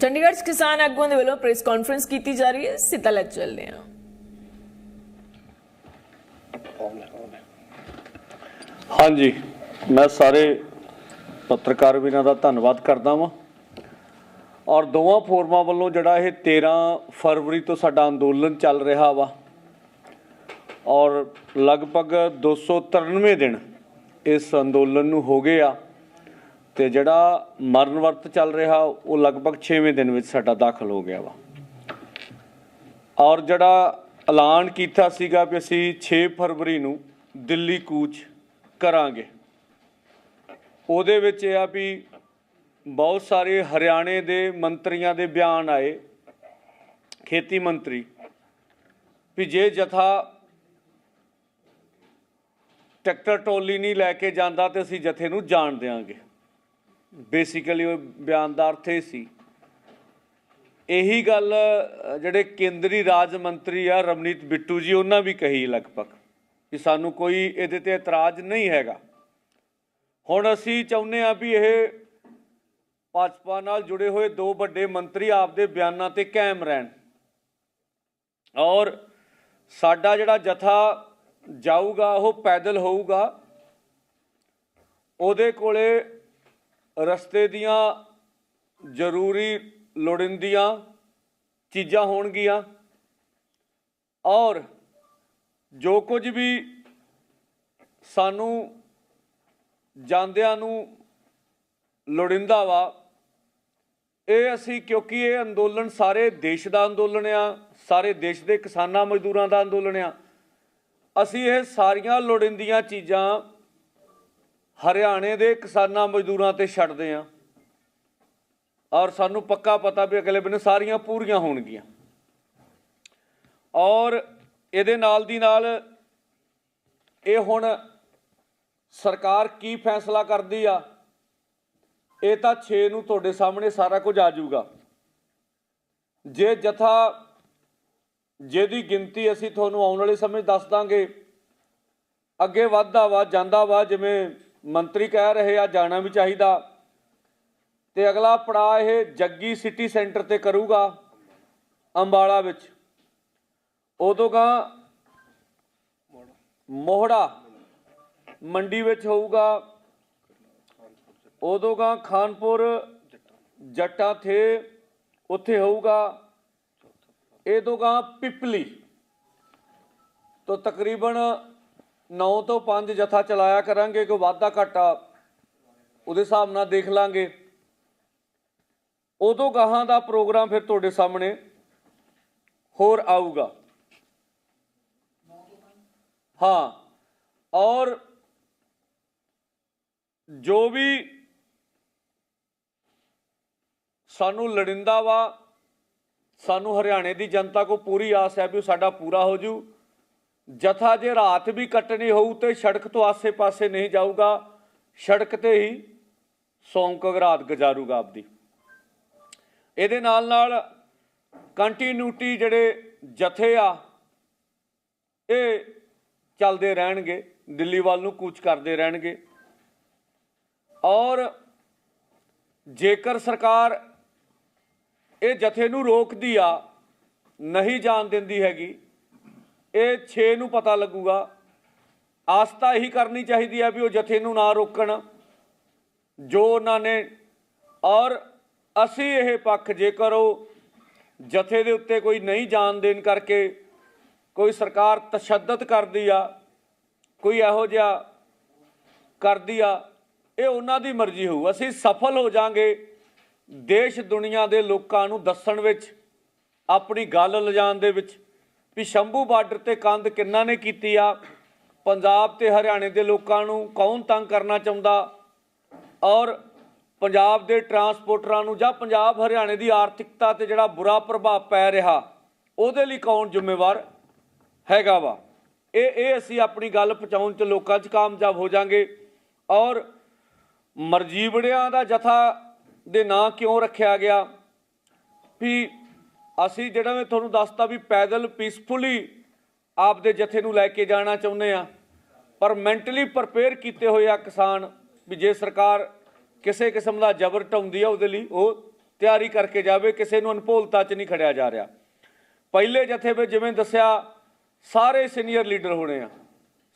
ਚੰਡੀਗੜ੍ਹ 'ਚ ਕਿਸਾਨ ਆਗੂਆਂ ਦੇ ਵੱਲੋਂ ਪ੍ਰੈਸ ਕਾਨਫਰੰਸ ਕੀਤੀ ਜਾ ਰਹੀ ਹੈ। ਸਿੱਧਾ ਲੈ ਚੱਲਦੇ ਹਾਂ। ਹਾਂਜੀ, ਮੈਂ ਸਾਰੇ ਪੱਤਰਕਾਰ ਵੀਰਾਂ ਦਾ ਧੰਨਵਾਦ ਕਰਦਾ ਵਾਂ। ਔਰ ਦੋਵਾਂ ਫੋਰਮਾਂ ਵੱਲੋਂ ਜਿਹੜਾ ਇਹ 13 ਫਰਵਰੀ ਤੋਂ ਸਾਡਾ ਅੰਦੋਲਨ ਚੱਲ ਰਿਹਾ ਵਾ, ਔਰ ਲਗਭਗ 293 ਦਿਨ ਇਸ ਅੰਦੋਲਨ ਨੂੰ ਹੋ ਗਏ ਆ। ਤੇ ਜਿਹੜਾ ਮਰਨ ਵਰਤ ਚੱਲ ਰਿਹਾ, ਉਹ ਲਗਭਗ 6ਵੇਂ ਦਿਨ ਵਿੱਚ ਸਾਡਾ ਦਾਖਲ ਹੋ ਗਿਆ ਵਾ। ਔਰ ਜਿਹੜਾ ਐਲਾਨ ਕੀਤਾ ਸੀਗਾ ਵੀ ਅਸੀਂ 6 ਫਰਵਰੀ ਨੂੰ ਦਿੱਲੀ ਕੂਚ ਕਰਾਂਗੇ, ਉਹਦੇ ਵਿੱਚ ਇਹ ਆ ਵੀ ਬਹੁਤ ਸਾਰੇ ਹਰਿਆਣੇ ਦੇ ਮੰਤਰੀਆਂ ਦੇ ਬਿਆਨ ਆਏ, ਖੇਤੀ ਮੰਤਰੀ, ਵੀ ਜੇ ਜਥਾ ਟਰੈਕਟਰ ਟੋਲੀ ਨਹੀਂ ਲੈ ਕੇ ਜਾਂਦਾ ਤੇ ਅਸੀਂ ਜਥੇ ਨੂੰ ਜਾਣ ਦੇਵਾਂਗੇ ਬੇਸਿਕਲੀ ਉਹ ਬਿਆਨ ਦਾ ਅਰਥ ਇਹ ਸੀ। ਇਹੀ ਗੱਲ ਜਿਹੜੇ ਕੇਂਦਰੀ ਰਾਜ ਮੰਤਰੀ ਆ ਰਮਨੀਤ ਬਿੱਟੂ ਜੀ, ਉਹਨਾਂ ਵੀ ਕਹੀ ਲਗਭਗ ਕਿ ਸਾਨੂੰ ਕੋਈ ਇਹਦੇ ਤੇ ਇਤਰਾਜ਼ ਨਹੀਂ ਹੈਗਾ। ਹੁਣ ਅਸੀਂ ਚਾਹੁੰਦੇ ਆ ਵੀ ਇਹ ਭਾਜਪਾ ਨਾਲ ਜੁੜੇ ਹੋਏ ਦੋ ਵੱਡੇ ਮੰਤਰੀ ਆਪਦੇ ਬਿਆਨਾਂ ਤੇ ਕਾਇਮ ਰਹਿਣ। ਔਰ ਸਾਡਾ ਜਿਹੜਾ ਜਥਾ ਜਾਊਗਾ, ਉਹ ਪੈਦਲ ਹੋਊਗਾ, ਉਹਦੇ ਕੋਲੇ ਰਸਤੇ ਦੀਆਂ ਜ਼ਰੂਰੀ ਲੋੜੀਂਦੀਆਂ ਚੀਜ਼ਾਂ ਹੋਣਗੀਆਂ। ਔਰ ਜੋ ਕੁਝ ਵੀ ਸਾਨੂੰ ਜਾਂਦਿਆਂ ਨੂੰ ਲੋੜਿੰਦਾ ਵਾ, ਇਹ ਅਸੀਂ ਕਿਉਂਕਿ ਇਹ ਅੰਦੋਲਨ ਸਾਰੇ ਦੇਸ਼ ਦਾ ਅੰਦੋਲਨ ਆ, ਸਾਰੇ ਦੇਸ਼ ਦੇ ਕਿਸਾਨਾਂ ਮਜ਼ਦੂਰਾਂ ਦਾ ਅੰਦੋਲਨ ਆ, ਅਸੀਂ ਇਹ ਸਾਰੀਆਂ ਲੋੜਿੰਦੀਆਂ ਚੀਜ਼ਾਂ ਹਰਿਆਣੇ ਦੇ ਕਿਸਾਨਾਂ ਮਜ਼ਦੂਰਾਂ ਤੇ ਛੱਡਦੇ ਆ। ਔਰ ਸਾਨੂੰ ਪੱਕਾ ਪਤਾ ਵੀ ਅਗਲੇ ਦਿਨ ਸਾਰੀਆਂ ਪੂਰੀਆਂ ਹੋਣਗੀਆਂ। ਔਰ ਇਹਦੇ ਨਾਲ ਦੀ ਨਾਲ ਇਹ ਹੁਣ ਸਰਕਾਰ ਕੀ ਫੈਸਲਾ ਕਰਦੀ ਆ, ਇਹ ਤਾਂ 6 ਨੂੰ ਤੁਹਾਡੇ ਸਾਹਮਣੇ ਸਾਰਾ ਕੁਝ ਆ ਜਾਊਗਾ। ਜੇ ਜਥਾ, ਜਿਹਦੀ ਗਿਣਤੀ ਅਸੀਂ ਤੁਹਾਨੂੰ ਆਉਣ ਵਾਲੇ ਸਮੇਂ ਦੱਸ ਦਾਂਗੇ, ਅੱਗੇ ਵੱਧਦਾ ਵਾ, ਜਾਂਦਾ ਵਾ, ਜਿਵੇਂ ਮੰਤਰੀ ਕਹਿ ਰਹੇ ਆ, ਜਾਣਾ ਵੀ ਚਾਹੀਦਾ। ਤੇ ਅਗਲਾ ਪੜਾਅ ਇਹ ਜੱਗੀ ਸਿਟੀ ਸੈਂਟਰ ਤੇ ਕਰੂਗਾ, ਅੰਬਾਲਾ ਵਿੱਚ। ਉਦੋਂ ਗਾ ਮੋਹੜਾ ਮੰਡੀ ਵਿੱਚ ਹੋਊਗਾ। ਉਦੋਂ ਗਾ ਖਾਨਪੁਰ ਜੱਟਾ ਥੇ, ਉੱਥੇ ਹੋਊਗਾ। ਇਹ ਤੋਂ ਗਾ ਪਿਪਲੀ ਤੋਂ ਤਕਰੀਬਨ 9 ਤੋਂ 5 ਜਥਾ ਚਲਾਇਆ ਕਰਾਂਗੇ ਕੋਈ ਵਾਧਾ ਘਾਟਾ ਉਹਦੇ ਹਿਸਾਬ ਨਾਲ ਦੇਖ ਲਾਂਗੇ। ਉਦੋਂ ਗਾਹਾਂ ਦਾ ਪ੍ਰੋਗਰਾਮ ਫਿਰ ਤੁਹਾਡੇ ਸਾਹਮਣੇ ਹੋਰ ਆਊਗਾ। ਹਾਂ, ਔਰ ਜੋ ਵੀ ਸਾਨੂੰ ਲੜਿੰਦਾ ਵਾ, ਸਾਨੂੰ ਹਰਿਆਣੇ ਦੀ ਜਨਤਾ ਕੋ ਪੂਰੀ ਆਸ ਹੈ ਵੀ ਉਹ ਸਾਡਾ ਪੂਰਾ ਹੋ ਜੂ। ਜਥਾ ਜੇ ਰਾਤ ਵੀ ਕੱਟਣੀ ਹੋਊ ਤੇ ਸੜਕ ਤੋਂ ਆਸੇ-ਪਾਸੇ ਨਹੀਂ ਜਾਊਗਾ, ਸੜਕ ਤੇ ਹੀ ਸੌਂਕ ਰਾਤ ਗੁਜ਼ਾਰੂਗਾ ਆਪਦੀ। ਇਹਦੇ ਨਾਲ ਨਾਲ ਕੰਟੀਨਿਊਟੀ ਜਿਹੜੇ ਜਥੇ ਆ, ਇਹ ਚੱਲਦੇ ਰਹਿਣਗੇ, ਦਿੱਲੀ ਵੱਲ ਨੂੰ ਕੂਚ ਕਰਦੇ ਰਹਿਣਗੇ। ਔਰ ਜੇਕਰ ਸਰਕਾਰ ਇਹ ਜਥੇ ਨੂੰ ਰੋਕਦੀ ਆ, ਨਹੀਂ ਜਾਣ ਦਿੰਦੀ ਹੈਗੀ ਇਹ 6 ਨੂੰ ਪਤਾ ਲੱਗੂਗਾ। ਆਸਤਾ ਇਹੀ ਕਰਨੀ ਚਾਹੀਦੀ ਹੈ ਵੀ ਉਹ ਜਥੇ ਨੂੰ ਨਾ ਰੋਕਣ। ਜੋ ਉਹਨਾਂ ਨੇ ਔਰ ਅਸੀਂ ਇਹ ਪੱਖ ਜੇਕਰ ਉਹ ਜਥੇ ਦੇ ਉੱਤੇ ਕੋਈ ਨਹੀਂ ਜਾਣ ਦੇਣ ਕਰਕੇ ਕੋਈ ਸਰਕਾਰ ਤਸ਼ੱਦਦ ਕਰਦੀ ਆ, ਕੋਈ ਇਹੋ ਜਿਹਾ ਕਰਦੀ ਆ, ਇਹ ਉਹਨਾਂ ਦੀ ਮਰਜ਼ੀ ਹੋਊ। ਅਸੀਂ ਸਫਲ ਹੋ ਜਾਾਂਗੇ ਦੇਸ਼ ਦੁਨੀਆ ਦੇ ਲੋਕਾਂ ਨੂੰ ਦੱਸਣ ਵਿੱਚ, ਆਪਣੀ ਗੱਲ ਲਿਜਾਣ ਦੇ ਵਿੱਚ। ਵੀ ਸ਼ੰਭੂ ਬਾਰਡਰ ਤੇ ਕੰਧ ਕਿੰਨਾ ਨੇ ਕੀਤੀ ਆ? ਪੰਜਾਬ ਤੇ ਹਰਿਆਣੇ ਦੇ ਲੋਕਾਂ ਨੂੰ ਕੌਣ ਤੰਗ ਕਰਨਾ ਚਾਹੁੰਦਾ? ਔਰ ਪੰਜਾਬ ਦੇ ਟਰਾਂਸਪੋਰਟਰਾਂ ਨੂੰ ਜਾਂ ਪੰਜਾਬ ਹਰਿਆਣੇ ਦੀ ਆਰਥਿਕਤਾ ਤੇ ਜਿਹੜਾ ਬੁਰਾ ਪ੍ਰਭਾਵ ਪੈ ਰਿਹਾ, ਉਹਦੇ ਲਈ ਕੌਣ ਜ਼ਿੰਮੇਵਾਰ ਹੈਗਾ ਵਾ? ਇਹ ਇਹ ਅਸੀਂ ਆਪਣੀ ਗੱਲ ਪਹੁੰਚਾਉਣ ਚ ਲੋਕਾਂ 'ਚ ਕਾਮਯਾਬ ਹੋ ਜਾਾਂਗੇ। ਔਰ ਮਰਜੀਵੜਿਆਂ ਦਾ ਜਥਾ ਦੇ ਨਾਂ ਕਿਉਂ ਰੱਖਿਆ ਗਿਆ? ਵੀ ਅਸੀਂ ਜਿਹੜਾ ਮੈਂ ਤੁਹਾਨੂੰ ਦੱਸਤਾ ਵੀ ਪੈਦਲ ਪੀਸਫੁਲੀ ਆਪਦੇ ਜਥੇ ਨੂੰ ਲੈ ਕੇ ਜਾਣਾ ਚਾਹੁੰਦੇ ਆ ਪਰ ਮੈਂਟਲੀ ਪ੍ਰਪੇਅਰ ਕੀਤੇ ਹੋਏ ਆ ਕਿਸਾਨ ਵੀ ਜੇ ਸਰਕਾਰ ਕਿਸੇ ਕਿਸਮ ਦਾ ਜ਼ਬਰ ਢਾਉਂਦੀ ਆ ਉਹਦੇ ਲਈ, ਉਹ ਤਿਆਰੀ ਕਰਕੇ ਜਾਵੇ, ਕਿਸੇ ਨੂੰ ਅਨਪੋਲਤਾ 'ਚ ਨਹੀਂ ਖੜਿਆ ਜਾ ਰਿਹਾ। ਪਹਿਲੇ ਜਥੇ ਵਿੱਚ ਜਿਵੇਂ ਦੱਸਿਆ, ਸਾਰੇ ਸੀਨੀਅਰ ਲੀਡਰ ਹੋਣੇ ਆ।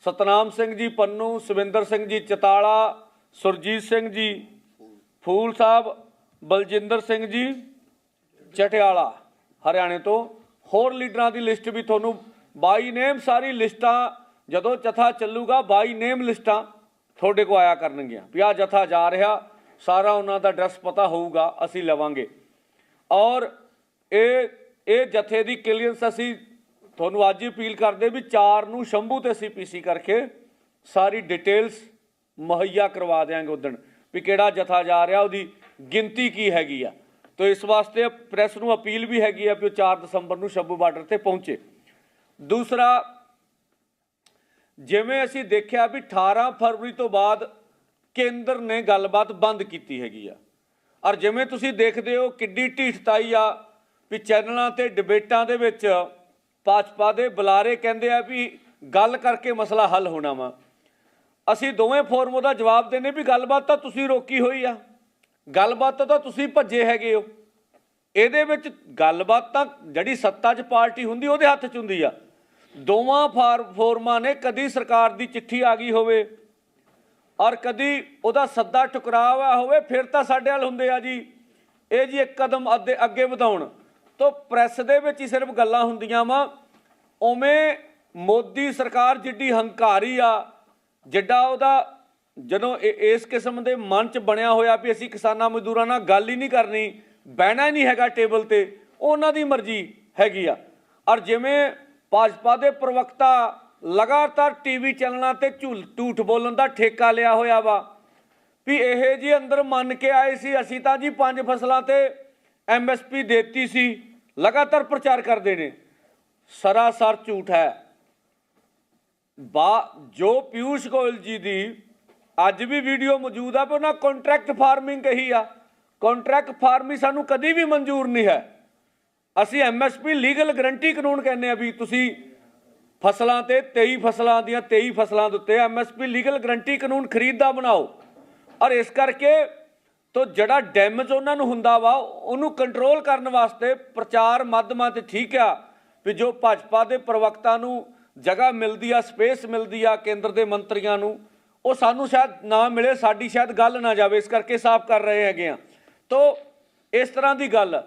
ਸਤਨਾਮ ਸਿੰਘ ਜੀ, ਪੰਨੂ, ਸਵਿੰਦਰ ਸਿੰਘ ਜੀ, ਚਤਾਲਾ, ਸੁਰਜੀਤ ਸਿੰਘ ਜੀ, ਫੂਲ ਸਾਹਿਬ, ਬਲਜਿੰਦਰ ਸਿੰਘ ਜੀ, ਚਟਿਆਲਾ। ਹਰਿਆਣੇ ਤੋਂ ਹੋਰ ਲੀਡਰਾਂ ਦੀ ਲਿਸਟ ਵੀ ਤੁਹਾਨੂੰ ਬਾਈ ਨੇਮ ਸਾਰੀ ਲਿਸਟਾਂ ਜਦੋਂ ਜਥਾ ਚੱਲੂਗਾ ਬਾਈ ਨੇਮ ਲਿਸਟਾਂ ਤੁਹਾਡੇ ਕੋ ਆਇਆ ਕਰਨਗੀਆਂ ਵੀ ਆ ਜਥਾ ਜਾ ਰਿਹਾ, ਸਾਰਾ ਉਹਨਾਂ ਦਾ ਐਡਰੈਸ ਪਤਾ ਹੋਊਗਾ, ਅਸੀਂ ਲਵਾਂਗੇ। ਔਰ ਇਹ ਇਹ ਜਥੇ ਦੀ ਕਲੀਅਰੈਂਸ ਅਸੀਂ ਤੁਹਾਨੂੰ ਅੱਜ ਹੀ ਅਪੀਲ ਕਰਦੇ ਵੀ 4 ਨੂੰ ਸ਼ੰਭੂ ਤੇ ਸੀਪੀਸੀ ਕਰਕੇ ਸਾਰੀ ਡਿਟੇਲਸ ਮੁਹੱਈਆ ਕਰਵਾ ਦਿਆਂਗੇ ਉਦਣ ਵੀ ਕਿਹੜਾ ਜਥਾ ਜਾ ਰਿਹਾ, ਉਹਦੀ ਗਿਣਤੀ ਕੀ ਹੈਗੀ ਆ। ਤੋ ਇਸ ਵਾਸਤੇ ਪ੍ਰੈਸ ਨੂੰ ਅਪੀਲ ਵੀ ਹੈਗੀ ਆ ਵੀ ਉਹ 4 ਦਸੰਬਰ ਨੂੰ ਸ਼ੱਬੂ ਬਾਰਡਰ ਤੇ ਪਹੁੰਚੇ। ਦੂਸਰਾ, ਜਿਵੇਂ ਅਸੀਂ ਦੇਖਿਆ ਵੀ 18 ਫਰਵਰੀ ਤੋਂ ਬਾਅਦ ਕੇਂਦਰ ਨੇ ਗੱਲਬਾਤ ਬੰਦ ਕੀਤੀ ਹੈਗੀ ਆ। ਔਰ ਜਿਵੇਂ ਤੁਸੀਂ ਦੇਖਦੇ ਹੋ ਕਿੱਡੀ ਢੀਠਤਾਈ ਆ ਵੀ ਚੈਨਲਾਂ ਤੇ ਡਿਬੇਟਾਂ ਦੇ ਵਿੱਚ ਭਾਜਪਾ ਦੇ ਬੁਲਾਰੇ ਕਹਿੰਦੇ ਆ ਵੀ ਗੱਲ ਕਰਕੇ ਮਸਲਾ ਹੱਲ ਹੋਣਾ ਵਾ। ਅਸੀਂ ਦੋਵੇਂ ਫੋਰਮ ਦਾ ਜਵਾਬ ਦੇਨੇ ਵੀ ਗੱਲਬਾਤ ਤਾਂ ਤੁਸੀਂ ਰੋਕੀ ਹੋਈ ਆ। ਗੱਲਬਾਤ ਤਾਂ ਤੁਸੀਂ ਭੱਜੇ ਹੈਗੇ ਹੋ। ਇਹਦੇ ਵਿੱਚ ਗੱਲਬਾਤ ਤਾਂ ਜਿਹੜੀ ਸੱਤਾ 'ਚ ਪਾਰਟੀ ਹੁੰਦੀ, ਉਹਦੇ ਹੱਥ 'ਚ ਹੁੰਦੀ ਆ। ਦੋਵਾਂ ਫਾਰ, ਫੋਰਮਾਂ ਨੇ ਕਦੀ ਸਰਕਾਰ ਦੀ ਚਿੱਠੀ ਆ ਗਈ ਹੋਵੇ ਔਰ ਕਦੀ ਉਹਦਾ ਸੱਦਾ ਟੁਕਰਾਵਾ ਹੋਵੇ, ਫਿਰ ਤਾਂ ਸਾਡੇ ਨਾਲ ਹੁੰਦੇ ਆ ਜੀ। ਇਹ ਜੀ ਇੱਕ ਕਦਮ ਅੱਗੇ ਅੱਗੇ ਵਧਾਉਣ। ਤੋਂ ਪ੍ਰੈਸ ਦੇ ਵਿੱਚ ਹੀ ਸਿਰਫ ਗੱਲਾਂ ਹੁੰਦੀਆਂ ਵਾ। ਉਵੇਂ ਮੋਦੀ ਸਰਕਾਰ ਜਿੱਡੀ ਹੰਕਾਰੀ ਆ, ਜਿੱਡਾ ਉਹਦਾ ਜਦੋਂ ਇ- ਇਸ ਕਿਸਮ ਦੇ ਮਨ ਚ ਬਣਿਆ ਹੋਇਆ ਵੀ ਅਸੀਂ ਕਿਸਾਨਾਂ ਮਜ਼ਦੂਰਾਂ ਨਾਲ ਗੱਲ ਹੀ ਨਹੀਂ ਕਰਨੀ, ਬਹਿਣਾ ਹੀ ਨਹੀਂ ਹੈਗਾ ਟੇਬਲ ਤੇ, ਉਹਨਾਂ ਦੀ ਮਰਜ਼ੀ ਹੈਗੀ ਆ। ਔਰ ਜਿਵੇਂ ਭਾਜਪਾ ਦੇ ਪ੍ਰਵਕਤਾ ਲਗਾਤਾਰ ਟੀਵੀ ਚੈਨਲਾਂ ਤੇ ਝੂਲ, ਝੂਠ ਬੋਲਣ ਦਾ ਠੇਕਾ ਲਿਆ ਹੋਇਆ ਵਾ, ਵੀ ਇਹ ਜੀ ਅੰਦਰ ਮੰਨ ਕੇ ਆਏ ਸੀ, ਅਸੀਂ ਤਾਂ ਜੀ ਪੰਜ ਫਸਲਾਂ ਤੇ ਐਮਐਸਪੀ ਦੇਤੀ ਸੀ, ਲਗਾਤਾਰ ਪ੍ਰਚਾਰ ਕਰਦੇ ਨੇ। ਸਰਾਸਰ ਝੂਠ ਹੈ। ਬਾ, ਜੋ ਪਿਊਸ਼ ਗੋਇਲ ਜੀ ਦੀ ਅੱਜ ਵੀ ਵੀਡੀਓ ਮੌਜੂਦ ਆ ਪਰ ਉਹਨਾਂ ਕੰਟਰੈਕਟ ਫਾਰਮਿੰਗ ਕਹੀ ਆ। ਕੰਟਰੈਕਟ ਫਾਰਮਿੰਗ ਸਾਨੂੰ ਕਦੀ ਵੀ ਮਨਜ਼ੂਰ ਨਹੀਂ ਹੈ। ਅਸੀਂ ਐਮਐਸਪੀ ਲੀਗਲ ਗਰੰਟੀ ਕਾਨੂੰਨ ਕਹਿੰਦੇ ਆ ਵੀ ਤੁਸੀਂ ਫਸਲਾਂ ਤੇ 23 ਫਸਲਾਂ ਦੀਆਂ 23 ਫਸਲਾਂ ਦੇ ਉੱਤੇ ਐਮਐਸਪੀ ਲੀਗਲ ਗਰੰਟੀ ਕਾਨੂੰਨ ਖਰੀਦ ਦਾ ਬਣਾਓ। ਔਰ ਇਸ ਕਰਕੇ ਤੋਂ ਜਿਹੜਾ ਡੈਮੇਜ ਉਹਨਾਂ ਨੂੰ ਹੁੰਦਾ ਵਾ, ਉਹਨੂੰ ਕੰਟਰੋਲ ਕਰਨ ਵਾਸਤੇ ਪ੍ਰਚਾਰ ਮਾਧਮਾਂ ਤੇ ਠੀਕ ਆ ਵੀ ਜੋ ਭਾਜਪਾ ਦੇ ਪ੍ਰਵਕਤਾ ਨੂੰ ਜਗ੍ਹਾ ਮਿਲਦੀ ਆ ਸਪੇਸ ਮਿਲਦੀ ਆ ਕੇਂਦਰ ਦੇ ਮੰਤਰੀਆਂ ਨੂੰ ਉਹ ਸਾਨੂੰ ਸ਼ਾਇਦ ਨਾ ਮਿਲੇ, ਸਾਡੀ ਸ਼ਾਇਦ ਗੱਲ ਨਾ ਜਾਵੇ, ਇਸ ਕਰਕੇ ਸਾਫ਼ ਕਰ ਰਹੇ ਹੈਗੇ ਆ। ਤੋ, ਇਸ ਤਰ੍ਹਾਂ ਦੀ ਗੱਲ।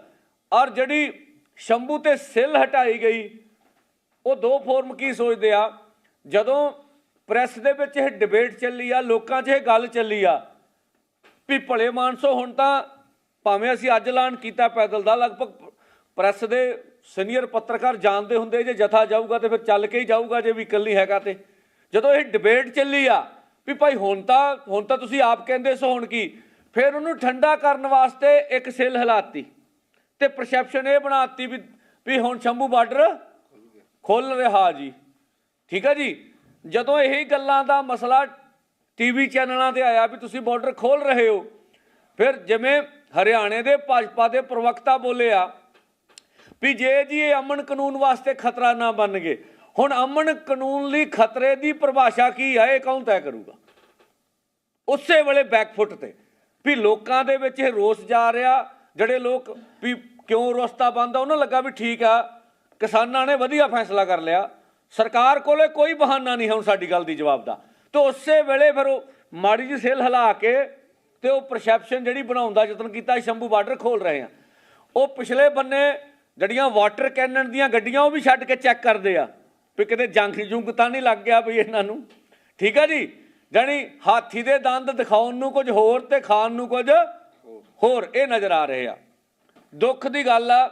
ਔਰ ਜਿਹੜੀ ਸ਼ੰਭੂ ਤੇ ਸਿੱਲ ਹਟਾਈ ਗਈ, ਉਹ ਦੋ ਫੋਰਮ ਕੀ ਸੋਚਦੇ ਆ? ਜਦੋਂ ਪ੍ਰੈਸ ਦੇ ਵਿੱਚ ਇਹ ਡਿਬੇਟ ਚੱਲੀ ਆ, ਲੋਕਾਂ 'ਚ ਇਹ ਗੱਲ ਚੱਲੀ ਆ ਵੀ ਭਲੇ ਮਾਨਸੋ ਹੁਣ ਤਾਂ ਭਾਵੇਂ ਅਸੀਂ ਅੱਜ ਐਲਾਨ ਕੀਤਾ ਪੈਦਲ ਦਾ, ਲਗਭਗ ਪ੍ਰੈਸ ਦੇ ਸੀਨੀਅਰ ਪੱਤਰਕਾਰ ਜਾਣਦੇ ਹੁੰਦੇ ਜੇ ਜਥਾ ਜਾਊਗਾ ਤੇ ਫਿਰ ਚੱਲ ਕੇ ਹੀ ਜਾਊਗਾ ਜੇ ਵੀ ਇਕੱਲੀ ਹੈਗਾ ਤੇ। ਜਦੋਂ ਇਹ ਡਿਬੇਟ ਚੱਲੀ ਆ ਵੀ ਭਾਈ ਹੁਣ ਤਾਂ ਹੁਣ ਤਾਂ ਤੁਸੀਂ ਆਪ ਕਹਿੰਦੇ ਸੋ ਹੁਣ ਕੀ? ਫਿਰ ਉਹਨੂੰ ਠੰਡਾ ਕਰਨ ਵਾਸਤੇ ਇੱਕ ਸਿੱਲ ਹਿਲਾਤੀ ਤੇ ਪਰਸੈਪਸ਼ਨ ਇਹ ਬਣਾਤੀ ਵੀ ਵੀ ਹੁਣ ਸ਼ੰਭੂ ਬਾਰਡਰ ਖੁੱਲ ਰਿਹਾ ਜੀ। ਠੀਕ ਹੈ ਜੀ? ਜਦੋਂ ਇਹੀ ਗੱਲਾਂ ਦਾ ਮਸਲਾ ਟੀਵੀ ਚੈਨਲਾਂ ਤੇ ਆਇਆ ਵੀ ਤੁਸੀਂ ਬਾਰਡਰ ਖੋਲ ਰਹੇ ਹੋ, ਫਿਰ ਜਿਵੇਂ ਹਰਿਆਣੇ ਦੇ ਭਾਜਪਾ ਦੇ ਪ੍ਰਵਕਤਾ ਬੋਲੇ ਆ ਵੀ ਜੇ ਜੀ ਇਹ ਅਮਨ ਕਾਨੂੰਨ ਵਾਸਤੇ ਖਤਰਾ ਨਾ ਬਣ ਗਏ ਹੁਣ ਅਮਨ ਕਾਨੂੰਨ ਲਈ ਖਤਰੇ ਦੀ ਪਰਿਭਾਸ਼ਾ ਕੀ ਹੈ ਇਹ ਕੌਣ ਤੈਅ ਕਰੂਗਾ? ਉਸੇ ਵੇਲੇ ਬੈਕਫੁੱਟ ਤੇ। ਵੀ ਲੋਕਾਂ ਦੇ ਵਿੱਚ ਇਹ ਰੋਸ ਜਾ ਰਿਹਾ, ਜਿਹੜੇ ਲੋਕ ਵੀ ਕਿਉਂ ਰੋਸਤਾ ਆ, ਉਹਨਾਂ ਲੱਗਾ ਵੀ ਠੀਕ ਆ, ਕਿਸਾਨਾਂ ਨੇ ਵਧੀਆ ਫੈਸਲਾ ਕਰ ਲਿਆ। ਸਰਕਾਰ ਕੋਲੇ ਕੋਈ ਬਹਾਨਾ ਨਹੀਂ ਹੁਣ ਸਾਡੀ ਗੱਲ ਦੀ ਜਵਾਬ ਦਾ। ਤੇ ਉਸੇ ਵੇਲੇ ਫਿਰ ਉਹ ਮਾੜੀ ਜਿਹੀ ਸੇਲ ਹਿਲਾ ਕੇ ਤੇ ਉਹ ਪਰਸੈਪਸ਼ਨ ਜਿਹੜੀ ਬਣਾਉਣ ਦਾ ਯਤਨ ਕੀਤਾ ਸ਼ੰਭੂ ਬਾਰਡਰ ਖੋਲ ਰਹੇ ਆ। ਉਹ ਪਿਛਲੇ ਬੰਨੇ ਜਿਹੜੀਆਂ ਵਾਟਰ ਕੈਨਨ ਦੀਆਂ ਗੱਡੀਆਂ, ਉਹ ਵੀ ਛੱਡ ਕੇ ਚੈੱਕ ਕਰਦੇ ਆ। ਵੀ ਕਿਤੇ ਜੰਗ ਜੁੰਗ ਤਾਂ ਨਹੀਂ ਲੱਗ ਗਿਆ ਵੀ ਇਹਨਾਂ ਨੂੰ। ਠੀਕ ਆ ਜੀ? ਜਾਣੀ ਹਾਥੀ ਦੇ ਦੰਦ ਦਿਖਾਉਣ ਨੂੰ ਕੁਝ ਹੋਰ ਤੇ ਖਾਣ ਨੂੰ ਕੁਝ ਹੋਰ। ਇਹ ਨਜ਼ਰ ਆ ਰਹੇ ਆ। ਦੁੱਖ ਦੀ ਗੱਲ ਆ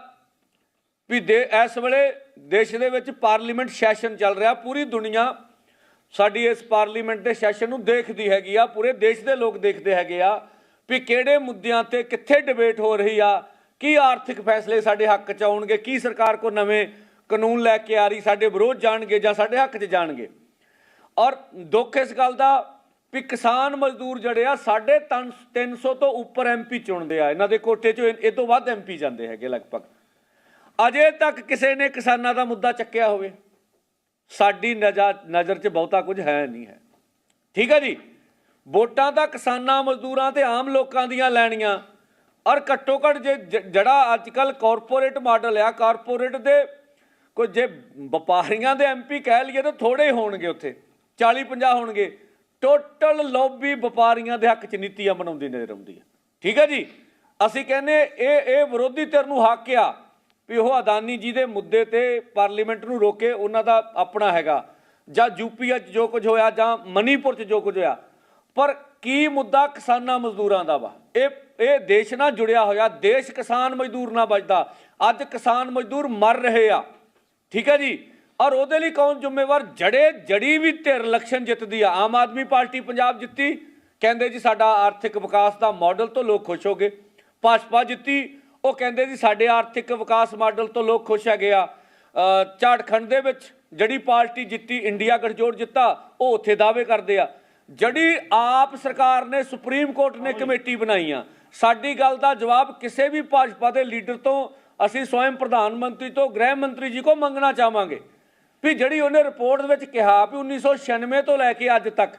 ਵੀ ਦੇ ਇਸ ਵੇਲੇ ਦੇਸ਼ ਦੇ ਵਿੱਚ ਪਾਰਲੀਮੈਂਟ ਸੈਸ਼ਨ ਚੱਲ ਰਿਹਾ। ਪੂਰੀ ਦੁਨੀਆ ਸਾਡੀ ਇਸ ਪਾਰਲੀਮੈਂਟ ਦੇ ਸੈਸ਼ਨ ਨੂੰ ਦੇਖਦੀ ਹੈਗੀ ਆ। ਪੂਰੇ ਦੇਸ਼ ਦੇ ਲੋਕ ਦੇਖਦੇ ਹੈਗੇ ਆ ਵੀ ਕਿਹੜੇ ਮੁੱਦਿਆਂ ਤੇ ਕਿੱਥੇ ਡਿਬੇਟ ਹੋ ਰਹੀ ਆ। ਕੀ ਆਰਥਿਕ ਫੈਸਲੇ ਸਾਡੇ ਹੱਕ ਚ ਆਉਣਗੇ? ਕੀ ਸਰਕਾਰ ਕੋ ਨਵੇਂ ਕਾਨੂੰਨ ਲੈ ਕੇ ਆ ਰਹੀ, ਸਾਡੇ ਵਿਰੋਧ ਜਾਣਗੇ ਜਾਂ ਸਾਡੇ ਹੱਕ ਚ ਜਾਣਗੇ। ਔਰ ਦੁੱਖ ਇਸ ਗੱਲ ਦਾ ਵੀ ਕਿਸਾਨ ਮਜ਼ਦੂਰ ਜਿਹੜੇ ਆ, ਸਾਢੇ ਤਿੰਨ 300 ਤੋਂ ਉੱਪਰ ਐਮਪੀ ਚੁਣਦੇ ਆ। ਇਹਨਾਂ ਦੇ ਕੋਟੇ ਚੋਂ ਇਹ ਤੋਂ ਵੱਧ ਐਮਪੀ ਜਾਂਦੇ ਹੈਗੇ ਲਗਭਗ। ਅਜੇ ਤੱਕ ਕਿਸੇ ਨੇ ਕਿਸਾਨਾਂ ਦਾ ਮੁੱਦਾ ਚੱਕਿਆ ਹੋਵੇ। ਸਾਡੀ ਨਜ਼ਰ ਨਜ਼ਰ 'ਚ ਬਹੁਤਾ ਕੁਝ ਹੈ ਨਹੀਂ ਹੈ। ਠੀਕ ਹੈ ਜੀ? ਵੋਟਾਂ ਤਾਂ ਕਿਸਾਨਾਂ, ਮਜ਼ਦੂਰਾਂ ਤੇ ਆਮ ਲੋਕਾਂ ਦੀਆਂ ਲੈਣੀਆਂ। ਔਰ ਘੱਟੋ ਘੱਟ ਜੇ ਜ- ਜਿਹੜਾ ਅੱਜ ਕੱਲ ਕਾਰਪੋਰੇਟ ਮਾਡਲ ਆ ਕਾਰਪੋਰੇਟ ਦੇ ਕੋਈ ਜੇ ਵਪਾਰੀਆਂ ਦੇ ਐਮਪੀ ਕਹਿ ਲਈਏ ਤਾਂ ਥੋੜੇ ਹੋਣਗੇ ਉੱਥੇ 40 50 ਹੋਣਗੇ। ਟੋਟਲ ਲੌਬੀ ਵਪਾਰੀਆਂ ਦੇ ਹੱਕ 'ਚ ਨੀਤੀਆਂ ਬਣਾਉਂਦੀ ਨਜ਼ਰ ਆਉਂਦੀ ਹੈ। ਠੀਕ ਹੈ ਜੀ? ਅਸੀਂ ਕਹਿੰਦੇ ਇਹ ਇਹ ਵਿਰੋਧੀ ਧਿਰ ਨੂੰ ਹੱਕ ਆ ਵੀ ਉਹ ਅਦਾਨੀ ਜੀ ਦੇ ਮੁੱਦੇ ਤੇ ਪਾਰਲੀਮੈਂਟ ਨੂੰ ਰੋਕੇ, ਉਹਨਾਂ ਦਾ ਆਪਣਾ ਹੈਗਾ। ਜਾਂ ਯੂਪੀ 'ਚ ਜੋ ਕੁਝ ਹੋਇਆ ਜਾਂ ਮਨੀਪੁਰ 'ਚ ਜੋ ਕੁਝ ਹੋਇਆ। ਪਰ ਕੀ ਮੁੱਦਾ ਕਿਸਾਨਾਂ ਮਜ਼ਦੂਰਾਂ ਦਾ ਵਾ? ਇਹ ਇਹ ਦੇਸ਼ ਨਾਲ ਜੁੜਿਆ ਹੋਇਆ, ਦੇਸ਼ ਕਿਸਾਨ ਮਜ਼ਦੂਰ ਨਾਲ ਬਚਦਾ ਅੱਜ ਕਿਸਾਨ ਮਜ਼ਦੂਰ ਮਰ ਰਹੇ ਆ। ਠੀਕ ਹੈ ਜੀ। ਔਰ ਉਹਦੇ ਲਈ ਕੌਣ ਜ਼ਿੰਮੇਵਾਰ? ਜੜੇ ਜੜੀ ਵੀ ਧਿਰ ਇਲੈਕਸ਼ਨ ਜਿੱਤਦੀ ਆ। ਆਮ ਆਦਮੀ ਪਾਰਟੀ ਪੰਜਾਬ ਜਿੱਤੀ। ਕਹਿੰਦੇ ਜੀ ਸਾਡਾ ਆਰਥਿਕ ਵਿਕਾਸ ਦਾ ਮਾਡਲ ਤੋਂ ਲੋਕ ਖੁਸ਼ ਹੋ ਗਏ। ਭਾਜਪਾ ਜਿੱਤੀ। ਉਹ ਕਹਿੰਦੇ ਜੀ ਸਾਡੇ ਆਰਥਿਕ ਵਿਕਾਸ ਮਾਡਲ ਤੋਂ ਲੋਕ ਖੁਸ਼ ਹੈਗੇ ਆ। ਅ, ਝਾਰਖੰਡ ਦੇ ਵਿੱਚ ਜਿਹੜੀ ਪਾਰਟੀ ਜਿੱਤੀ ਇੰਡੀਆ ਗਠਜੋੜ ਜਿੱਤਾ ਉਹ ਉੱਥੇ ਦਾਅਵੇ ਕਰਦੇ ਆ। ਜਿਹੜੀ ਆਪ ਸਰਕਾਰ ਨੇ ਸੁਪਰੀਮ ਕੋਰਟ ਨੇ ਕਮੇਟੀ ਬਣਾਈ ਆ। ਸਾਡੀ ਗੱਲ ਦਾ ਜਵਾਬ ਕਿਸੇ ਵੀ ਭਾਜਪਾ ਦੇ ਲੀਡਰ ਤੋਂ ਅਸੀਂ ਸਵਯੰ ਪ੍ਰਧਾਨ ਮੰਤਰੀ ਤੋਂ ਗ੍ਰਹਿ ਮੰਤਰੀ ਜੀ ਕੋ ਮੰਗਣਾ ਚਾਹਾਂਗੇ ਵੀ ਜਿਹੜੀ ਉਹਨੇ ਰਿਪੋਰਟ ਦੇ ਵਿੱਚ ਕਿਹਾ ਵੀ 1996 ਤੋਂ ਲੈ ਕੇ ਅੱਜ ਤੱਕ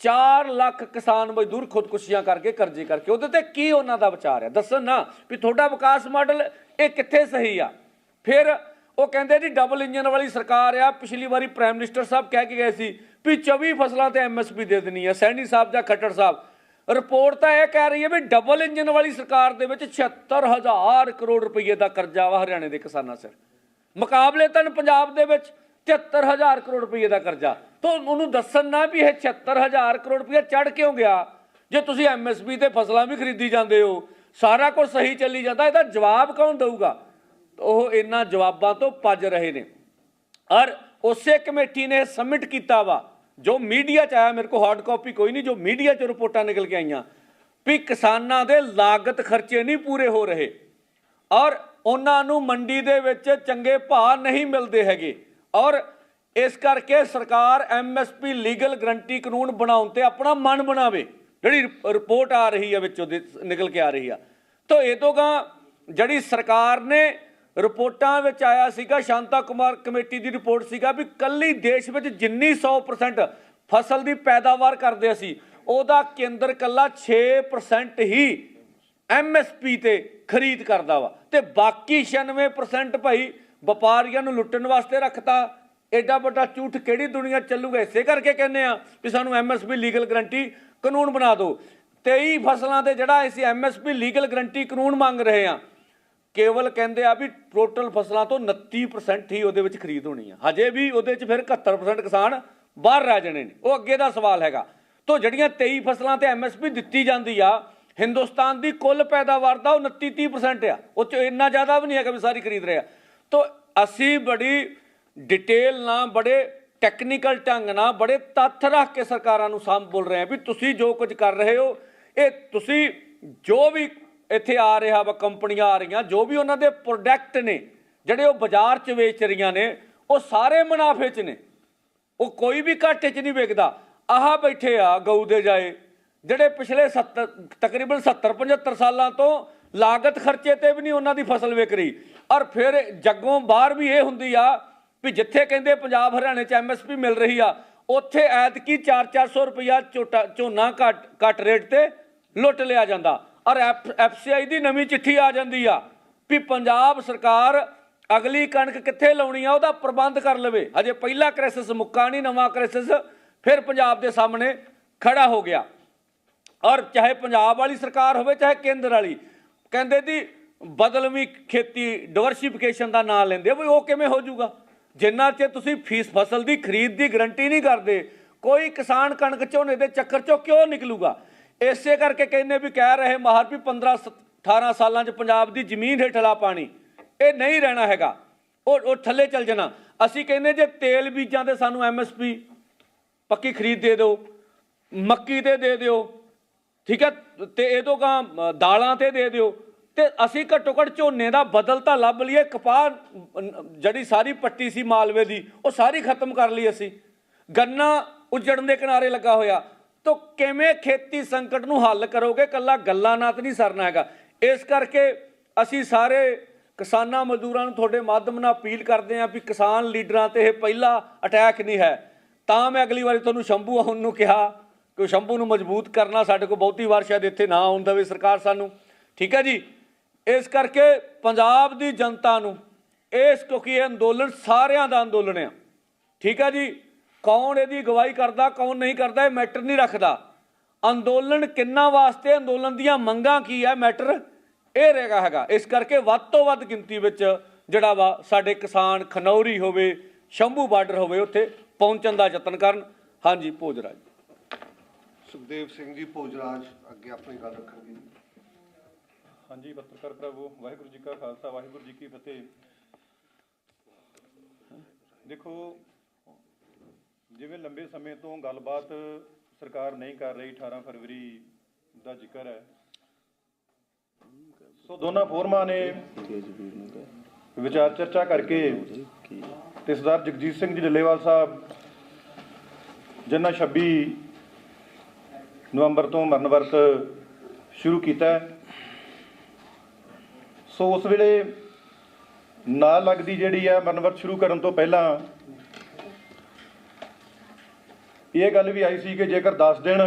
4 ਲੱਖ ਕਿਸਾਨ ਮਜ਼ਦੂਰ ਖੁਦਕੁਸ਼ੀਆਂ ਕਰਕੇ ਕਰਜ਼ੇ ਕਰਕੇ, ਉਹਦੇ ਤੇ ਕੀ ਉਹਨਾਂ ਦਾ ਵਿਚਾਰ ਹੈ? ਦੱਸਣ ਨਾ ਵੀ ਤੁਹਾਡਾ ਵਿਕਾਸ ਮਾਡਲ ਇਹ ਕਿੱਥੇ ਸਹੀ ਆ? ਫਿਰ ਉਹ ਕਹਿੰਦੇ ਜੀ ਡਬਲ ਇੰਜਨ ਵਾਲੀ ਸਰਕਾਰ ਆ, ਪਿਛਲੀ ਵਾਰੀ ਪ੍ਰਾਈਮ ਮਿਨਿਸਟਰ ਸਾਹਿਬ ਕਹਿ ਕੇ ਗਏ ਸੀ ਵੀ 24 ਫਸਲਾਂ ਤੇ ਐਮਐਸਪੀ ਦੇ ਦੇਣੀ ਆ, ਸੈਣੀ ਸਾਹਿਬ ਜਾਂ ਖੱਟੜ ਸਾਹਿਬ। ਰਿਪੋਰਟ ਤਾਂ ਇਹ ਕਹਿ ਰਹੀ ਹੈ ਵੀ ਡਬਲ ਇੰਜਨ ਵਾਲੀ ਸਰਕਾਰ ਦੇ ਵਿੱਚ 76000 ਕਰੋੜ ਰੁਪਏ ਦਾ ਕਰਜ਼ਾ ਵਾ ਹਰਿਆਣੇ ਦੇ ਕਿਸਾਨਾਂ ਸਿਰ। ਮੁਕਾਬਲੇ ਤਾਂ ਪੰਜਾਬ ਦੇ ਵਿੱਚ 73000 ਕਰੋੜ ਰੁਪਏ ਦਾ ਕਰਜ਼ਾ। ਤਾਂ ਉਹਨੂੰ ਦੱਸਣ ਨਾ ਵੀ ਇਹ 76000 ਕਰੋੜ ਰੁਪਏ ਚੜ ਕਿਉਂ ਗਿਆ? ਜੇ ਤੁਸੀਂ ਐਮਐਸਪੀ ਤੇ ਫਸਲਾਂ ਵੀ ਖਰੀਦੀ ਜਾਂਦੇ ਹੋ, ਸਾਰਾ ਕੁਝ ਸਹੀ ਚੱਲੀ ਜਾਂਦਾ, ਇਹਦਾ ਜਵਾਬ ਕੌਣ ਦਊਗਾ? ਉਹ ਇਹਨਾਂ ਜਵਾਬਾਂ ਤੋਂ ਭੱਜ ਰਹੇ ਨੇ। ਔਰ ਉਸੇ ਕਮੇਟੀ ਨੇ ਸਬਮਿਟ ਕੀਤਾ ਵਾ। ਜੋ ਮੀਡੀਆ ਚ ਆਇਆ, ਮੇਰੇ ਕੋਲ ਹਾਰਡ ਕਾਪੀ ਕੋਈ ਨਹੀਂ, ਜੋ ਮੀਡੀਆ ਚ ਰਿਪੋਰਟਾਂ ਨਿਕਲ ਕੇ ਆਈਆਂ, ਵੀ ਕਿਸਾਨਾਂ ਦੇ ਲਾਗਤ ਖਰਚੇ ਨਹੀਂ ਪੂਰੇ ਹੋ ਰਹੇ ਔਰ ਉਹਨਾਂ ਨੂੰ ਮੰਡੀ ਦੇ ਵਿੱਚ ਚੰਗੇ ਭਾਅ ਨਹੀਂ ਮਿਲਦੇ ਹੈਗੇ ਔਰ ਇਸ ਕਰਕੇ ਸਰਕਾਰ ਐਮਐਸਪੀ ਲੀਗਲ ਗਰੰਟੀ ਕਾਨੂੰਨ ਬਣਾਉਣ ਤੇ ਆਪਣਾ ਮਨ ਬਣਾਵੇ, ਜਿਹੜੀ ਰਿਪ- ਰਿਪੋਰਟ ਆ ਰਹੀ ਹੈ ਵਿੱਚੋਂ ਦੀ, ਨਿਕਲ ਕੇ ਆ ਰਹੀ ਆ। ਤਾਂ ਇਹ ਤੋਂ ਗਾ ਜਿਹੜੀ ਸਰਕਾਰ ਨੇ ਰਿਪੋਰਟਾਂ ਵਿੱਚ ਆਇਆ ਸੀਗਾ, ਸ਼ਾਂਤਾ ਕੁਮਾਰ ਕਮੇਟੀ ਦੀ ਰਿਪੋਰਟ ਸੀਗਾ ਵੀ ਕੱਲੀ ਦੇਸ਼ ਵਿੱਚ ਜਿੰਨੀ 100% ਫਸਲ ਦੀ ਪੈਦਾਵਾਰ ਕਰਦੇ ਅਸੀਂ, ਉਹਦਾ ਕੇਂਦਰ ਕੱਲਾ 6% ਹੀ ਐਮਐਸਪੀ ਤੇ ਖਰੀਦ ਕਰਦਾ ਵਾ। ਤੇ ਬਾਕੀ 96% ਭਾਈ ਵਪਾਰੀਆਂ ਨੂੰ ਲੁੱਟਣ ਵਾਸਤੇ ਰੱਖਤਾ। ਐਡਾ ਵੱਡਾ ਝੂਠ ਕਿਹੜੀ ਦੁਨੀਆ ਚੱਲੂਗਾ? ਇਸੇ ਕਰਕੇ ਕਹਿੰਦੇ ਆ ਵੀ ਸਾਨੂੰ ਐਮਐਸਪੀ ਲੀਗਲ ਗਰੰਟੀ ਕਾਨੂੰਨ ਬਣਾ ਦਿਓ। 23 ਫਸਲਾਂ ਤੇ ਜਿਹੜਾ ਅਸੀਂ ਐਮਐਸਪੀ ਲੀਗਲ ਗਰੰਟੀ ਕਾਨੂੰਨ ਮੰਗ ਰਹੇ ਆ ਕੇਵਲ ਕਹਿੰਦੇ ਆ ਵੀ ਟੋਟਲ ਫਸਲਾਂ ਤੋਂ 29% ਹੀ ਉਹਦੇ ਵਿੱਚ ਖਰੀਦ ਹੋਣੀ ਆ। ਹਜੇ ਵੀ ਉਹਦੇ ਵਿੱਚ ਫਿਰ 71% ਕਿਸਾਨ ਬਾਹਰ ਰਹਿ ਜਾਣੇ ਨੇ। ਉਹ ਅੱਗੇ ਦਾ ਸਵਾਲ ਹੈਗਾ। ਤੋਂ ਜਿਹੜੀਆਂ 23 ਫਸਲਾਂ ਤੇ ਐਮਐਸਪੀ ਦਿੱਤੀ ਜਾਂਦੀ ਆ, ਹਿੰਦੁਸਤਾਨ ਦੀ ਕੁੱਲ ਪੈਦਾਵਾਰ ਦਾ ਉਹ 29 30% ਆ। ਉਹ ਚ ਇੰਨਾ ਜ਼ਿਆਦਾ ਵੀ ਨਹੀਂ ਹੈਗਾ ਵੀ ਸਾਰੀ ਖਰੀਦ ਰਹੇ ਆ। ਤੋਂ ਅਸੀਂ ਬੜੀ ਡਿਟੇਲ ਨਾਲ, ਬੜੇ ਟੈਕਨੀਕਲ ਢੰਗ ਨਾਲ, ਬੜੇ ਤੱਥ ਰੱਖ ਕੇ ਸਰਕਾਰਾਂ ਨੂੰ ਸਾਹਮ ਬੋਲ ਰਹੇ ਆ ਵੀ ਤੁਸੀਂ ਜੋ ਕੁਝ ਕਰ ਰਹੇ ਹੋ, ਇਹ ਤੁਸੀਂ ਜੋ ਵੀ ਇੱਥੇ ਆ ਰਿਹਾ ਵਾ ਕੰਪਨੀਆਂ ਆ ਰਹੀਆਂ, ਜੋ ਵੀ ਉਹਨਾਂ ਦੇ ਪ੍ਰੋਡਕਟ ਨੇ, ਜਿਹੜੇ ਉਹ ਬਾਜ਼ਾਰ 'ਚ ਵੇਚ ਰਹੀਆਂ ਨੇ, ਉਹ ਸਾਰੇ ਮੁਨਾਫੇ 'ਚ ਨੇ। ਉਹ ਕੋਈ ਵੀ ਘਾਟੇ 'ਚ ਨਹੀਂ ਵੇਚਦਾ ਆਹ ਬੈਠੇ ਆ ਗਊ ਦੇ ਜਾਏ, ਜਿਹੜੇ ਪਿਛਲੇ 70 ਤਕਰੀਬਨ 70 75 ਸਾਲਾਂ ਤੋਂ ਲਾਗਤ ਖਰਚੇ ਤੇ ਵੀ ਨਹੀਂ ਉਹਨਾਂ ਦੀ ਫਸਲ ਵਿਕ ਰਹੀ। ਔਰ ਫਿਰ ਜੱਗੋਂ ਬਾਹਰ ਵੀ ਇਹ ਹੁੰਦੀ ਆ ਵੀ ਜਿੱਥੇ ਕਹਿੰਦੇ ਪੰਜਾਬ ਹਰਿਆਣੇ 'ਚ ਐਮਐਸਪੀ ਮਿਲ ਰਹੀ ਆ, ਉੱਥੇ ਐਤਕੀ 4-400 ਰੁਪਇਆ ਝੋਟਾ ਝੋਨਾ ਘੱਟ ਘੱਟ ਰੇਟ ਤੇ ਲੁੱਟ ਲਿਆ ਜਾਂਦਾ। ਔਰ ਐਫਸੀਆਈ ਦੀ ਨਵੀਂ ਚਿੱਠੀ ਆ ਜਾਂਦੀ ਆ ਵੀ ਪੰਜਾਬ ਸਰਕਾਰ ਅਗਲੀ ਕਣਕ ਕਿੱਥੇ ਲਾਉਣੀ ਆ ਉਹਦਾ ਪ੍ਰਬੰਧ ਕਰ ਲਵੇ। ਹਜੇ ਪਹਿਲਾ ਕ੍ਰਾਈਸਿਸ ਮੁੱਕਾ ਨਹੀਂ, ਨਵਾਂ ਕ੍ਰਾਈਸਿਸ ਫਿਰ ਪੰਜਾਬ ਦੇ ਸਾਹਮਣੇ ਖੜਾ ਹੋ ਗਿਆ। ਔਰ ਚਾਹੇ ਪੰਜਾਬ ਵਾਲੀ ਸਰਕਾਰ ਹੋਵੇ, ਚਾਹੇ ਕੇਂਦਰ ਵਾਲੀ, ਕਹਿੰਦੇ ਦੀ ਬਦਲਵੀਂ ਖੇਤੀ ਡਿਵਰਸਿਫਿਕੇਸ਼ਨ ਦਾ ਨਾਂ ਲੈਂਦੇ ਵੀ ਉਹ ਕਿਵੇਂ ਹੋ ਜਾਊਗਾ? ਜਿੰਨਾ ਚਿਰ ਤੁਸੀਂ ਫੀਸ, ਫਸਲ ਦੀ ਖਰੀਦ ਦੀ ਗਰੰਟੀ ਨਹੀਂ ਕਰਦੇ, ਕੋਈ ਕਿਸਾਨ ਕਣਕ ਝੋਨੇ ਦੇ ਚੱਕਰ ਚੋਂ ਕਿਉਂ ਨਿਕਲੂਗਾ? ਇਸੇ ਕਰਕੇ ਕਹਿੰਦੇ ਵੀ ਕਹਿ ਰਹੇ ਮਾਹਰ ਵੀ 15 ਸ- 18 ਸਾਲਾਂ 'ਚ ਪੰਜਾਬ ਦੀ ਜ਼ਮੀਨ ਹੇਠਲਾ ਪਾਣੀ। ਇਹ ਨਹੀਂ ਰਹਿਣਾ ਹੈਗਾ। ਉਹ ਉਹ ਥੱਲੇ ਚੱਲ ਜਾਣਾ। ਅਸੀਂ ਕਹਿੰਦੇ ਜੇ ਤੇਲ ਬੀਜਾਂ ਤੇ ਸਾਨੂੰ ਐਮਐਸਪੀ ਪੱਕੀ ਖਰੀਦ ਦੇ ਦਿਓ, ਮੱਕੀ ਤੇ ਦੇ ਦਿਓ, ਠੀਕ ਹੈ, ਤੇ ਇਹ ਤੋਂ ਗਾ ਦਾਲਾਂ ਤੇ ਦੇ ਦਿਓ। ਤੇ ਅਸੀਂ ਘੱਟੋ ਘੱਟ ਝੋਨੇ ਦਾ ਬਦਲ ਤਾਂ ਲੱਭ ਲਈਏ, ਕਪਾਹ ਜਿਹੜੀ ਸਾਰੀ ਪੱਟੀ ਸੀ ਮਾਲਵੇ ਦੀ, ਉਹ ਸਾਰੀ ਖਤਮ ਕਰ ਲਈ ਅਸੀਂ। ਗੰਨਾ ਉਜੜਨ ਦੇ ਕਿਨਾਰੇ ਲੱਗਾ ਹੋਇਆ। ਤਾਂ ਕਿਵੇਂ ਖੇਤੀ ਸੰਕਟ ਨੂੰ ਹੱਲ ਕਰੋਗੇ? ਕੱਲਾ ਗੱਲਾਂ ਨਾਲ ਤਾਂ ਨਹੀਂ ਸਰਨਾ ਹੈਗਾ। ਇਸ ਕਰਕੇ ਅਸੀਂ ਸਾਰੇ ਕਿਸਾਨਾਂ ਮਜ਼ਦੂਰਾਂ ਨੂੰ ਤੁਹਾਡੇ ਮਾਧਿਅਮ ਨਾਲ ਅਪੀਲ ਕਰਦੇ ਹਾਂ ਵੀ ਕਿਸਾਨ ਲੀਡਰਾਂ ਤੇ ਇਹ ਪਹਿਲਾ ਅਟੈਕ ਨਹੀਂ ਹੈ। ਤਾਂ ਮੈਂ ਅਗਲੀ ਵਾਰੀ ਤੁਹਾਨੂੰ ਸ਼ੰਭੂ ਆਉਣ ਨੂੰ ਕਿਹਾ ਕਿ ਸ਼ੰਭੂ ਨੂੰ ਮਜ਼ਬੂਤ ਕਰਨਾ ਸਾਡੇ ਕੋਲ ਬਹੁਤੀ ਵਾਰ ਸ਼ਾਇਦ ਇੱਥੇ ਨਾ ਆਉਣ ਦੇਵੇ ਸਰਕਾਰ ਸਾਨੂੰ। ਠੀਕ ਹੈ ਜੀ? ਇਸ ਕਰਕੇ ਪੰਜਾਬ ਦੀ ਜਨਤਾ ਨੂੰ ਇਸ ਕਿਉਂਕਿ ਇਹ ਅੰਦੋਲਨ ਸਾਰਿਆਂ ਦਾ ਅੰਦੋਲਨ ਆ। ਠੀਕ ਹੈ ਜੀ? ਕੌਣ ਇਹਦੀ ਅਗਵਾਈ ਕਰਦਾ ਕੌਣ ਨਹੀਂ ਕਰਦਾ ਇਹ ਮੈਟਰ ਨਹੀਂ ਰੱਖਦਾ। ਅੰਦੋਲਨ ਕਿੰਨਾ ਵਾਸਤੇ ਅੰਦੋਲਨ ਦੀਆਂ ਮੰਗਾਂ ਕੀ ਹੈ ਮੈਟਰ ਇਹ ਰਹੇਗਾ ਹੈਗਾ। ਇਸ ਕਰਕੇ ਵੱਧ ਤੋਂ ਵੱਧ ਗਿਣਤੀ ਵਿੱਚ ਜਿਹੜਾ ਵਾ ਸਾਡੇ ਕਿਸਾਨ ਖਨੌਰੀ ਹੋਵੇ ਸ਼ੰਭੂ ਬਾਰਡਰ ਹੋਵੇ ਉੱਥੇ ਪਹੁੰਚਣ ਦਾ ਯਤਨ ਕਰਨ। ਹਾਂਜੀ ਭੋਜਰਾਜ। ਸੁਖਦੇਵ ਸਿੰਘ ਜੀ ਭੋਜਰਾਜ ਅੱਗੇ ਆਪਣੀ ਗੱਲ ਰੱਖਣਗੇ ਹਾਂਜੀ ਪੱਤਰਕਾਰ ਪ੍ਰਭੂ ਵਾਹਿਗੁਰੂ ਜੀ ਕਾ ਖਾਲਸਾ ਵਾਹਿਗੁਰੂ ਜੀ ਕੀ ਫਤਿਹ। ਦੇਖੋ ਜਿਵੇਂ ਲੰਬੇ ਸਮੇਂ ਤੋਂ ਗੱਲਬਾਤ ਸਰਕਾਰ ਨਹੀਂ ਕਰ ਰਹੀ 18 ਫਰਵਰੀ ਦਾ ਜ਼ਿਕਰ ਹੈ। ਸੋ ਦੋਨਾਂ ਫੋਰਮਾਂ ਨੇ ਵਿਚਾਰ ਚਰਚਾ ਕਰਕੇ ਤੇ ਸਰਦਾਰ ਜਗਜੀਤ ਸਿੰਘ ਜੀ ਡੱਲੇਵਾਲ ਸਾਹਿਬ ਜਿਨ੍ਹਾਂ 26 ਨਵੰਬਰ ਤੋਂ ਮਰਨ ਵਰਤ ਸ਼ੁਰੂ ਕੀਤਾ ਸੋ ਉਸ ਵੇਲੇ ਨਾਲ ਲੱਗਦੀ ਜਿਹੜੀ ਹੈ ਮਨਵਰਤ ਸ਼ੁਰੂ ਕਰਨ ਤੋਂ ਪਹਿਲਾਂ ਇਹ ਗੱਲ ਵੀ ਆਈ ਸੀ ਕਿ ਜੇਕਰ 10 ਦਿਨ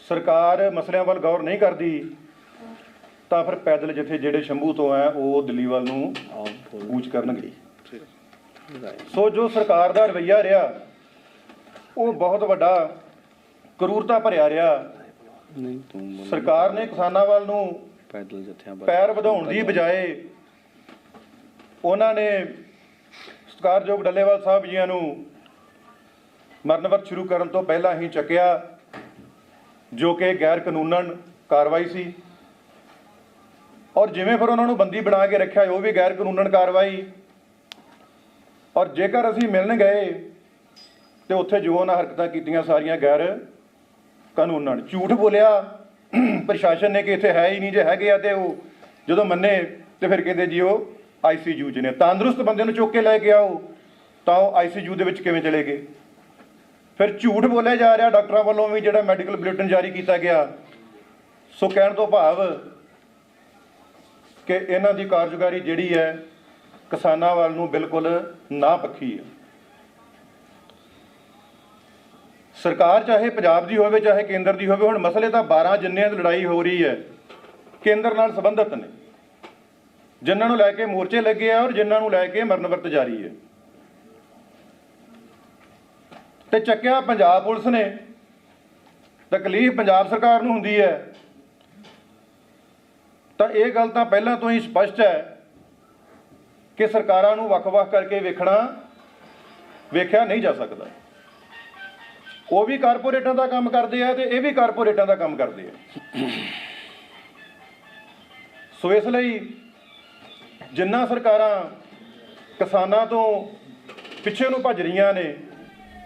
ਸਰਕਾਰ ਮਸਲਿਆਂ ਵੱਲ ਗੌਰ ਨਹੀਂ ਕਰਦੀ, ਤਾਂ ਫਿਰ ਪੈਦਲ ਜਥੇ ਜਿਹੜੇ ਸ਼ੰਭੂ ਤੋਂ ਆ ਉਹ ਦਿੱਲੀ ਵੱਲ ਨੂੰ ਕੂਚ ਕਰਨਗੇ। ਸੋ ਜੋ ਸਰਕਾਰ ਦਾ ਰਵੱਈਆ ਰਿਹਾ, ਉਹ ਬਹੁਤ ਵੱਡਾ ਕਰੂਰਤਾ ਭਰਿਆ ਰਿਹਾ। ਸਰਕਾਰ ਨੇ ਕਿਸਾਨਾਂ ਵੱਲ ਨੂੰ ਪੈਦਲ ਜਥਿਆਂ ਪੈਰ ਵਧਾਉਣ ਦੀ ਬਜਾਏ ਉਹਨਾਂ ਨੇ ਸਤਿਕਾਰਯੋਗ ਡੱਲੇਵਾਲ ਸਾਹਿਬ ਜੀਆਂ ਨੂੰ ਮਰਨ ਵਰਤ ਸ਼ੁਰੂ ਕਰਨ ਤੋਂ ਪਹਿਲਾਂ ਹੀ ਚੱਕਿਆ ਜੋ ਕਿ ਗੈਰ ਕਾਨੂੰਨਨ ਕਾਰਵਾਈ ਸੀ। ਔਰ ਜਿਵੇਂ ਫਿਰ ਉਹਨਾਂ ਨੂੰ ਬੰਦੀ ਬਣਾ ਕੇ ਰੱਖਿਆ, ਉਹ ਵੀ ਗੈਰ ਕਾਨੂੰਨਨ ਕਾਰਵਾਈ। ਔਰ ਜੇਕਰ ਅਸੀਂ ਮਿਲਣ ਗਏ ਤੇ ਉੱਥੇ ਜੋ ਉਹਨਾਂ ਹਰਕਤਾਂ ਕੀਤੀਆਂ ਸਾਰੀਆਂ ਗੈਰ ਕਾਨੂੰਨਨ। ਝੂਠ ਬੋਲਿਆ, ਪ੍ਰਸ਼ਾਸਨ ਨੇ ਕਿ ਇੱਥੇ ਹੈ ਹੀ ਨਹੀਂ ਜੇ ਹੈਗੇ ਆ ਤੇ ਉਹ ਜਦੋਂ ਮੰਨੇ ਤੇ ਫਿਰ ਕਹਿੰਦੇ ਜੀ ਉਹ ਆਈਸੀਯੂ 'ਚ ਨੇ। ਤੰਦਰੁਸਤ ਬੰਦੇ ਨੂੰ ਚੁੱਕ ਕੇ ਲੈ ਕੇ ਆਓ, ਤਾਂ ਉਹ ਆਈਸੀਯੂ ਦੇ ਵਿੱਚ ਕਿਵੇਂ ਚਲੇ ਗਏ? ਫਿਰ ਝੂਠ ਬੋਲਿਆ ਜਾ ਰਿਹਾ ਡਾਕਟਰਾਂ ਵੱਲੋਂ ਵੀ ਜਿਹੜਾ ਮੈਡੀਕਲ ਬੁਲੇਟਿਨ ਜਾਰੀ ਕੀਤਾ ਗਿਆ। ਸੋ ਕਹਿਣ ਤੋਂ ਭਾਵ ਕਿ ਇਹਨਾਂ ਦੀ ਕਾਰਜਕਾਰੀ ਜਿਹੜੀ ਹੈ, ਕਿਸਾਨਾਂ ਵੱਲ ਨੂੰ ਬਿਲਕੁਲ ਨਾ ਪੱਖੀ ਹੈ। ਸਰਕਾਰ ਚਾਹੇ ਪੰਜਾਬ ਦੀ ਹੋਵੇ, ਚਾਹੇ ਕੇਂਦਰ ਦੀ ਹੋਵੇ, ਹੁਣ ਮਸਲੇ ਤਾਂ 12 ਜਿੰਨਿਆਂ ਦੀ ਲੜਾਈ ਹੋ ਰਹੀ ਹੈ। ਕੇਂਦਰ ਨਾਲ ਸੰਬੰਧਿਤ ਨੇ। ਜਿਨ੍ਹਾਂ ਨੂੰ ਲੈ ਕੇ ਮੋਰਚੇ ਲੱਗੇ ਆ ਔਰ ਜਿਨ੍ਹਾਂ ਨੂੰ ਲੈ ਕੇ ਮਰਨ ਵਰਤ ਜਾਰੀ ਹੈ। ਤੇ ਚੱਕਿਆ ਪੰਜਾਬ ਪੁਲਿਸ ਨੇ। ਤਕਲੀਫ ਪੰਜਾਬ ਸਰਕਾਰ ਨੂੰ ਹੁੰਦੀ ਹੈ। ਤਾਂ ਇਹ ਗੱਲ ਤਾਂ ਪਹਿਲਾਂ ਤੋਂ ਹੀ ਸਪਸ਼ਟ ਹੈ ਕਿ ਸਰਕਾਰਾਂ ਨੂੰ ਵੱਖ-ਵੱਖ ਕਰਕੇ ਵੇਖਣਾ, ਵੇਖਿਆ ਨਹੀਂ ਜਾ ਸਕਦਾ। ਉਹ ਵੀ ਕਾਰਪੋਰੇਟਾਂ ਦਾ ਕੰਮ ਕਰਦੇ ਆ ਤੇ ਇਹ ਵੀ ਕਾਰਪੋਰੇਟਾਂ ਦਾ ਕੰਮ ਕਰਦੇ ਆ। ਸੋ ਇਸ ਲਈ ਜਿੰਨਾ ਸਰਕਾਰਾਂ ਕਿਸਾਨਾਂ ਤੋਂ ਪਿੱਛੇ ਨੂੰ ਭੱਜ ਰਹੀਆਂ ਨੇ